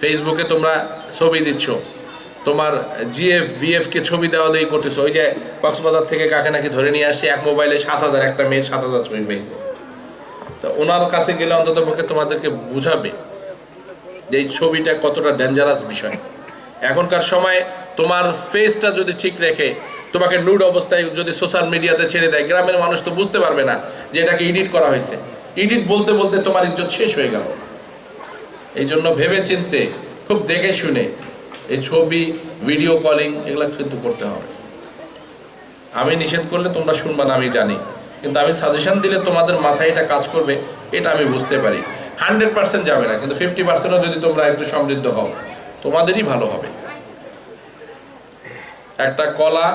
ফেসবুকে তোমরা ছবি দিচ্ছ। তোমার জিএফ ভিএফকে ছবি দেওয়া দিয়ে করতেছো। ওই যে কক্সবাজার থেকে কাকে নাকি ধরে নিয়ে আসছে এক মোবাইলে সাত হাজার, একটা মেয়ে সাত হাজার ছবি পেয়েছে তো ওনার কাছে গেলে অন্তত পক্ষে তোমাদেরকে বুঝাবে যে এই ছবিটা কতটা ডেঞ্জারাস বিষয়। এখনকার সময় তোমার ফেসটা যদি ঠিক রেখে, তোমাকে নুড অবস্থায় যদি সোশ্যাল মিডিয়াতে ছেড়ে দেয়, গ্রামের মানুষ তো বুঝতে পারবে না যে এটাকে এডিট করা হয়েছে। এডিট বলতে বলতে তোমার ইজ্জত শেষ হয়ে গেল। এই জন্য ভেবে চিনতে খুব দেখে শুনে এই ছবি ভিডিও কলিং এগুলো কিন্তু করতে হবে। আমি নিষেধ করলে তোমরা শুনবা না, আমি জানি। কিন্তু আমি সাজেশন দিলে তোমাদের মাথায় এটা কাজ করবে, এটা আমি বুঝতে পারি। হান্ড্রেড পার্সেন্ট যাবে না, কিন্তু ফিফটি পার্সেন্টও যদি তোমরা একটু সমৃদ্ধ হও, তোমাদেরই ভালো হবে। একটা কলা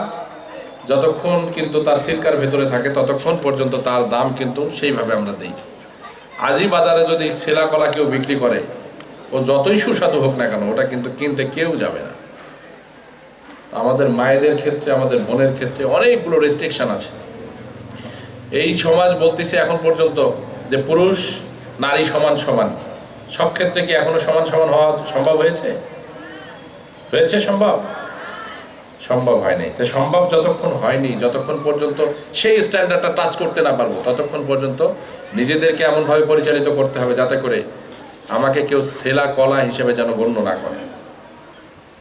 যতক্ষণ কিন্তু তার সিল্কার ভেতরে থাকে, ততক্ষণ পর্যন্ত তার দাম কিন্তু সেইভাবে আমরা দিই। আজই বাজারে যদি সেলা কলা কেউ বিক্রি করে ও যতই সুস্বাদু হোক না কেন, ওটা কিন্তু কিনতে কেউ যাবে না। আমাদের মায়েদের ক্ষেত্রে, আমাদের বোনের ক্ষেত্রে অনেকগুলো রেস্ট্রিকশন আছে। এই সমাজ বলতেছে এখন পর্যন্ত যে পুরুষ, নারী সমান সমান। সব ক্ষেত্রে কি এখনও সমান সমান হওয়া সম্ভব হয়েছে? হয়েছে সম্ভব? সম্ভব হয়নি তো সম্ভব যতক্ষণ হয়নি, যতক্ষণ পর্যন্ত সেই স্ট্যান্ডার্ডটা টাচ করতে না পারব, ততক্ষণ পর্যন্ত নিজেদেরকে এমনভাবে পরিচালিত করতে হবে যাতে করে আমাকে কেউ সেলা কলা হিসেবে যেন গণ্য না করে।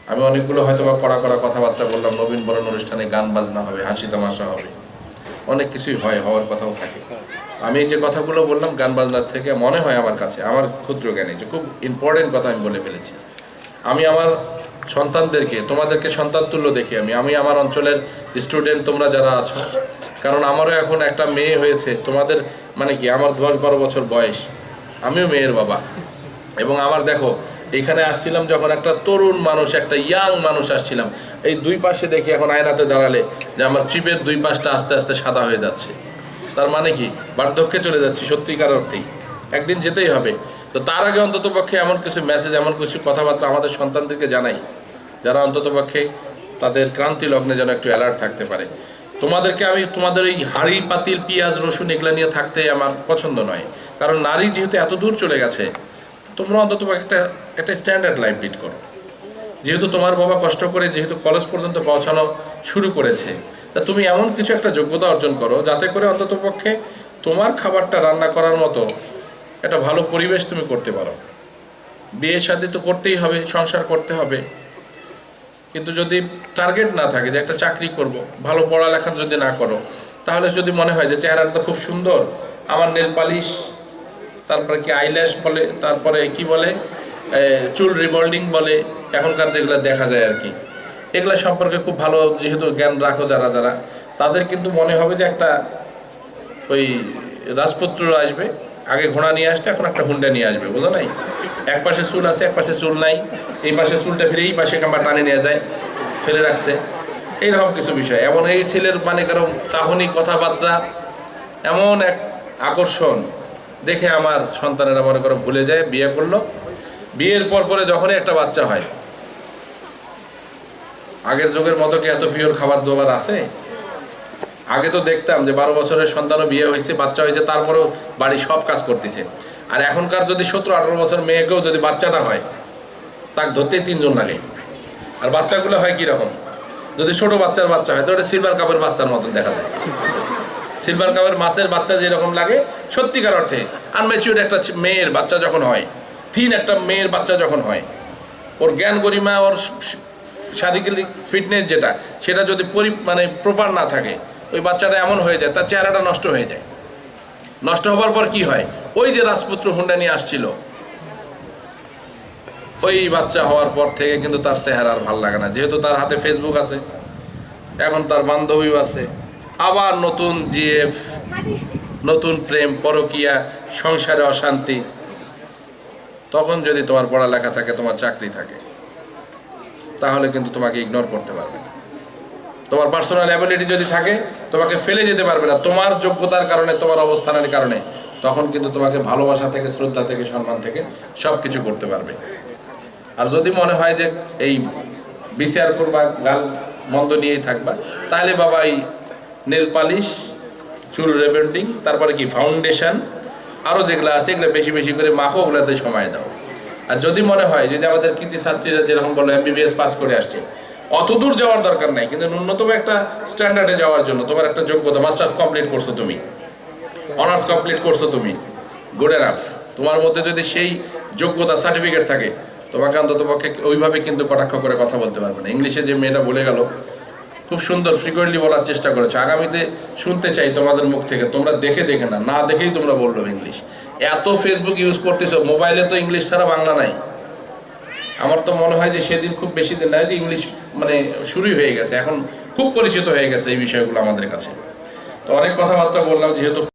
আমি অনেকগুলো হয়তো বা কড়া কড়া কথাবার্তা বললাম, নবীন বরণ অনুষ্ঠানে গান বাজনা হবে, হাসি তামাশা হবে। অনেক কিছুই হয়, হওয়ার কথাও থাকে। আমি এই যে কথাগুলো বললাম গান বাজনার থেকে মনে হয় আমার কাছে, আমার ক্ষুদ্র জ্ঞানে, যে খুব ইম্পর্টেন্ট কথা আমি বলে ফেলেছি। আমি আমার সন্তানদেরকে, তোমাদেরকে সন্তান তুল্য দেখি আমি। আমি আমার অঞ্চলের স্টুডেন্ট তোমরা যারা আছো। কারণ আমারও এখন একটা মেয়ে হয়েছে, তোমাদের মানে কি, আমার দশ বারো বছর বয়স। আমিও মেয়ের বাবা। এবং আমার দেখো, এখানে আসছিলাম যখন একটা তরুণ মানুষ, একটা ইয়াং মানুষ আসছিলাম। এই দুই পাশে দেখি এখন আয়নাতে দাঁড়ালে যে আমার চিপের দুই পাশটা আস্তে আস্তে সাদা হয়ে যাচ্ছে। তার মানে কি? বার্ধক্যে চলে যাচ্ছি, সত্যিকার অর্থেই একদিন যেতেই হবে। তো তার আগে অন্তত পক্ষে এমন কিছু মেসেজ এমন কিছু কথাবার্তা আমাদের সন্তানদেরকে জানাই। যারা অন্তত পক্ষে তাদের ক্রান্তি লগ্নে যেন একটু অ্যালার্ট থাকতে পারে। তোমাদেরকে আমি, তোমাদের এই হাঁড়ি, পাতিল, পেঁয়াজ, রসুন এগুলো নিয়ে থাকতে আমার পছন্দ নয়। কারণ নারী যেহেতু এত দূর চলে গেছে, তোমরা অন্তত একটা একটা স্ট্যান্ডার্ড লাইফ লিড করো। যেহেতু তোমার বাবা কষ্ট করে যেহেতু কলেজ পর্যন্ত পৌঁছানো শুরু করেছে, তা তুমি এমন কিছু একটা যোগ্যতা অর্জন করো যাতে করে অন্তত পক্ষে তোমার খাবারটা রান্না করার মতো একটা ভালো পরিবেশ তুমি করতে পারো। বিয়ে শাদি তো করতেই হবে, সংসার করতে হবে। কিন্তু যদি টার্গেট না থাকে যে একটা চাকরি করব, ভালো পড়ালেখা যদি না করো, তাহলে যদি মনে হয় যে চেহারাটা খুব সুন্দর, আমার নেল পালিশ তারপরে কি আইল্যাশ বলে, তারপরে কি বলে চুল রিবল্ডিং বলে, এখনকার যেগুলো দেখা যায় আর কি, এগুলো সম্পর্কে খুব ভালো যেহেতু জ্ঞান রাখো যারা যারা, তাদের কিন্তু মনে হবে যে একটা ওই রাজপুত্র আসবে আগে ঘোড়া নিয়ে আসতো, এখন একটা হুন্ডা নিয়ে আসবে বুঝো নাই? এক পাশে চুল আছে, এক পাশে চুল নাই, এই পাশে চুলটা ফিরে এই পাশে কামা টানে নিয়ে যায়, ফেলে রাখছে। এইরকম কিছু বিষয়। এমন এই ছেলের মানে কারণ চাহনি কথাবার্তা এমন এক আকর্ষণ, দেখে আমার সন্তানেরা মনে করো ভুলে যায়, বিয়ে করল। বিয়ের পর পরে যখনই একটা বাচ্চা হয়, আগের যুগের মতো কি এত পিওর খাবার দাবার আছে? আগে তো দেখতাম যে বারো বছরের সন্তানও বিয়ে হয়েছে, বাচ্চা হয়েছে, তারপরেও বাড়ি সব কাজ করতেছে। আর এখনকার যদি সতেরো, আঠারো বছর মেয়েকেও যদি বাচ্চাটা হয়, তাকে ধরতেই তিনজন লাগে। আর বাচ্চাগুলো হয় কীরকম? যদি ছোট বাচ্চার বাচ্চা হয়, তো ওটা সিলভার কাপের বাচ্চার মতন দেখা যায়। সিলভার কাপের মাছের বাচ্চা যেরকম লাগে, সত্যিকার অর্থে আনম্যাচিউর একটা মেয়ের বাচ্চা যখন হয় থিন একটা মেয়ের বাচ্চা যখন হয়, ওর জ্ঞান গরিমা, ওর শারীরিক ফিটনেস যেটা, সেটা যদি পরি মানে প্রপার না থাকে ওই বাচ্চাটা এমন হয়ে যায়, তার চেহারাটা নষ্ট হয়ে যায়। নষ্ট হবার পর কি হয়? ওই যে রাজপুত্র হুন্ডা নিয়ে আসছিল, ওই বাচ্চা হওয়ার পর থেকে কিন্তু তার চেহারা আর ভালো লাগে না। যেহেতু তার হাতে ফেসবুক আছে, এখন তার বান্ধবীও আছে, আবার নতুন জিএফ, নতুন প্রেম, পরকিয়া, সংসারে অশান্তি, তখন যদি তোমার পড়ালেখা থাকে, তোমার চাকরি থাকে, তাহলে কিন্তু তোমাকে ইগনোর করতে পারবে না। তোমার পার্সোনাল অ্যাবিলিটি যদি থাকে, তোমাকে ফেলে যেতে পারবে না। তোমার যোগ্যতার কারণে, তোমার অবস্থানের কারণে, তখন কিন্তু তোমাকে ভালোবাসা থেকে, শ্রদ্ধা থেকে, সম্মান থেকে সব কিছু করতে পারবে। আর যদি মনে হয় যে এই বিচার করবা, গাল মন্দ নিয়েই থাকবা, তাহলে বাবা এই নেল পালিশ চুল রেবেন্ডিং তারপরে কি ফাউন্ডেশন আরও যেগুলো আছে, এগুলো বেশি বেশি করে মাখো, ওগুলোতে সময় দাও। আর যদি মনে হয়, যদি আমাদের কৃতি ছাত্রীরা যেরকম বলো এমবিবিএস পাস করে আসছে অত দূর যাওয়ার দরকার নাই, কিন্তু ন্যূনতম একটা স্ট্যান্ডার্ডে যাওয়ার জন্য তোমার একটা যোগ্যতা। মাস্টার্স কমপ্লিট করছ তুমি। অনার্স কমপ্লিট করছ তুমি। গুড এনাফ তোমার মধ্যে যদি সেই যোগ্যতা সার্টিফিকেট থাকে, তোমাকে অন্তত পক্ষে ওইভাবে কিন্তু কটাক্ষ করে কথা বলতে পারবে না। ইংলিশে যে মেয়েটা বলে গেল, খুব সুন্দর ফ্রিকোয়েন্টলি বলার চেষ্টা করেছ। আগামীতে শুনতে চাই তোমাদের মুখ থেকে। তোমরা দেখে দেখে না না দেখেই তোমরা বলল ইংলিশ এত ফেসবুক ইউজ করতেছো মোবাইলে তো ইংলিশ ছাড়া বাংলা নাই। আমার তো মনে হয় যে সেদিন খুব বেশি দিন নাই ইংলিশ মানে শুরুই হয়ে গেছে, এখন খুব পরিচিত হয়ে গেছে এই বিষয়গুলো আমাদের কাছে। তো অনেক কথাবার্তা বললাম, যেহেতু